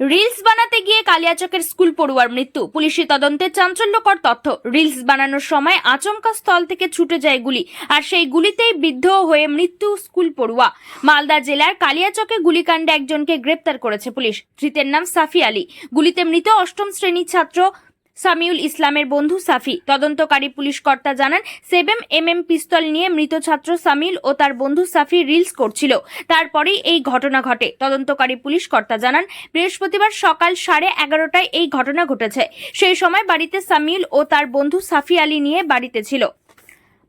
Reels বানাতে গিয়ে কালিয়াচকের school পড়ুয়ার মৃত্যু। পুলিশি তদন্তে চাঞ্চল্যকর তথ্য। রিলস বানানোর সময় আচমকা স্থল থেকে ছুটে যায় গুলি, আর সেই গুলিতেই বিদ্ধ হয়ে মৃত্যু স্কুল পড়ুয়া। মালদা জেলার কালিয়াচকে গুলিকাণ্ডে একজনকে গ্রেপ্তার করেছে পুলিশ। ধৃতের নাম সাফি আলী। গুলিতে মৃত অষ্টম শ্রেণির ছাত্র সামিউল ইসলামের বন্ধু সাফি। তদন্তকারী পুলিশ কর্তা জানান সেভেন এম এম পিস্তল নিয়ে মৃত ছাত্র সামিল ও তার বন্ধু সাফি রিলস করছিল। তারপরেই এই ঘটনা ঘটে। তদন্তকারী পুলিশ কর্তা জানান, বৃহস্পতিবার সকাল সাড়ে এগারোটায় এই ঘটনা ঘটেছে। সেই সময় বাড়িতে সামিল ও তার বন্ধু সাফি আলী নিয়ে বাড়িতে ছিল।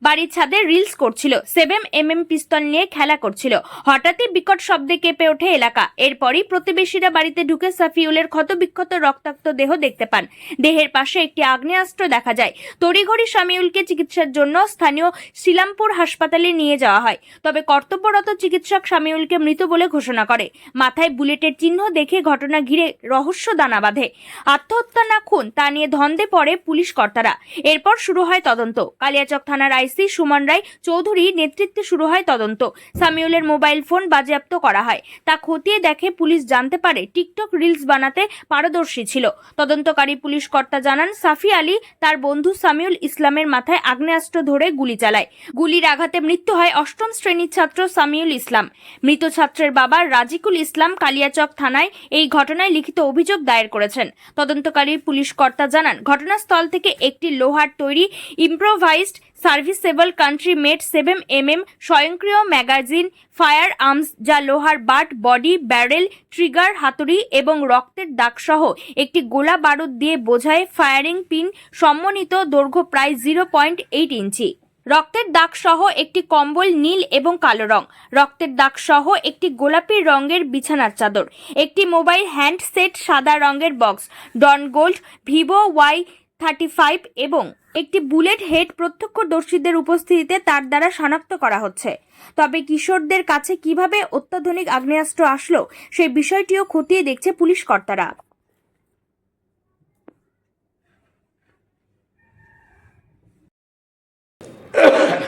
বাড়ির ছাদে রিলস করছিল। সেভেন এম এম পিস্তল নিয়ে খেলা করছিল। হঠাৎই বিকট শব্দে কেঁপে ওঠে এলাকা। এরপরই প্রতিবেশীরা বাড়িতে ঢুকে সাফিউলের ক্ষতবিক্ষত রক্তাক্ত দেহ দেখতে পান। দেহের পাশে একটি আগ্নেয়াস্ত্র দেখা যায়। তড়িঘড়ি শামিউলকে চিকিৎসার জন্য স্থানীয় শিলামপুর হাসপাতালে নিয়ে যাওয়া হয়। তবে কর্তব্যরত চিকিৎসক সামিউলকে মৃত বলে ঘোষণা করে। মাথায় বুলেটের চিহ্ন দেখে ঘটনা ঘিরে রহস্য দানা বাঁধে। আত্মহত্যা না খুন, তা নিয়ে ধন্দে পড়ে পুলিশ কর্তারা। এরপর শুরু হয় তদন্ত। কালিয়াচক থানার আইসি সুমন রায় চৌধুরী নেতৃত্বে শুরু হয় তদন্ত। সামিউলের মোবাইল ফোন বাজেয়াপ্ত করা হয়। তা খতিয়ে দেখে পুলিশ জানতে পারে, টিকটক রিলস বানাতে পারদর্শী ছিল। তদন্তকারী পুলিশ কর্তা জানান, সাফি আলী তার বন্ধু সামিউল ইসলামের মাথায় আগ্নেয়াস্ত্র ধরে গুলি চালায়। গুলির আঘাতে মৃত্যু হয় অষ্টম শ্রেণির ছাত্র সামিউল ইসলাম। মৃত ছাত্রের বাবা রাজিকুল ইসলাম কালিয়াচক থানায় এই ঘটনায় লিখিত অভিযোগ দায়ের করেছেন। তদন্তকারী পুলিশ কর্তা জানান, ঘটনাস্থল থেকে একটি লোহার তৈরি improvised serviceable country made seven M M স্বয়ংক্রিয় ম্যাগাজিন, ফায়ার আর্মস, যা লোহার বাট, বডি, ব্যারেল, ট্রিগার, হাতুড়ি এবং রক্তের দাগসহ একটি গোলা বারুদ দিয়ে বোঝায় ফায়ারিং পিন সম্মানিত দৈর্ঘ্য প্রায় জিরো পয়েন্ট এইট ইঞ্চি। রক্তের দাগ সহ একটি কম্বল নীল এবং কালো রং। রক্তের দাগ সহ একটি গোলাপি রঙের বিছানার চাদর। একটি মোবাইল হ্যান্ডসেট সাদা রঙের box. Dawn gold, Vivo Y thirty five এবং একটি বুলেট হেড প্রত্যক্ষদর্শীদের উপস্থিতিতে তার দ্বারা শনাক্ত করা হচ্ছে। তবে কিশোরদের কাছে কীভাবে অত্যাধুনিক আগ্নেয়াস্ত্র আসলো সেই বিষয়টিও খতিয়ে দেখছে পুলিশ কর্তারা।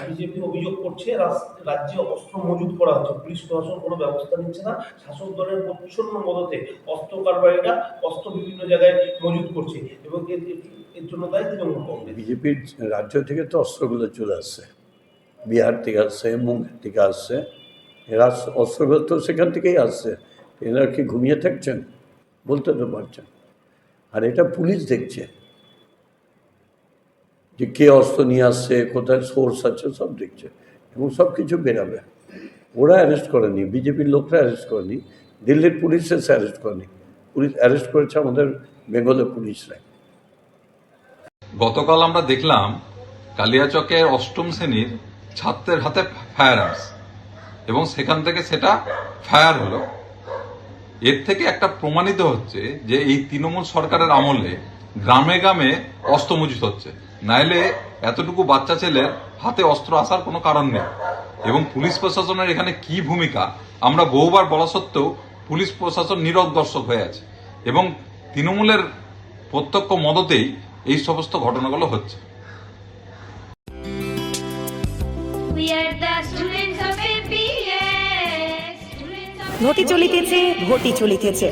বিজেপি অভিযোগ করছে রাজ্যে অস্ত্র মজুত করা হচ্ছে। পুলিশ প্রশাসন কোনো ব্যবস্থা নিচ্ছে না। শাসক দলের প্রচ্ছন্ন মদতে অস্ত্র কারবারিরা অস্ত্র বিভিন্ন জায়গায় মজুত করছে এবং এর- জন্য দায়ী তৃণমূল কংগ্রেস। বিজেপির রাজ্য থেকে তো অস্ত্রগুলো চলে আসছে। বিহার থেকে আসছে, মুম্বাই থেকে আসছে। এরা অস্ত্রগুলো তো সেখান থেকেই আসছে। এরা কি ঘুমিয়ে থাকছেন? বলতে তো পারছেন। আর এটা পুলিশ দেখছে। যে কে অস্ত্র নিয়ে আসছে, কোথায় সোর্স আছে, সব দেখছে। এবং সব কিছু বেরাবে। ওরা অ্যারেস্ট করেনি, বিজেপির লোকরা অ্যারেস্ট করেনি, দিল্লির পুলিশ এসে অ্যারেস্ট করেনি। পুলিশ অ্যারেস্ট করেছে আমাদের বেঙ্গলের পুলিশরা গতকাল আমরা দেখলাম কালিয়াচকের অষ্টম শ্রেণির ছাত্রের হাতে ফায়ার আর্টস এবং সেখান থেকে সেটা ফায়ার হলো। এর থেকে একটা প্রমাণিত হচ্ছে যে এই তৃণমূল সরকারের আমলে গ্রামে গ্রামে অস্ত্র মজুত হচ্ছে। নাইলে এতটুকু বাচ্চা ছেলের হাতে অস্ত্র আসার কোনো কারণ নেই। এবং পুলিশ প্রশাসনের এখানে কি ভূমিকা? আমরা বহুবার বলা সত্ত্বেও পুলিশ প্রশাসন নীরব দর্শক হয়ে আছে। এবং তৃণমূলের প্রত্যক্ষ মদতেই এই সমস্ত ঘটনাগুলো হচ্ছে। ঘটি চলিতেছে ঘটি চলিতেছে.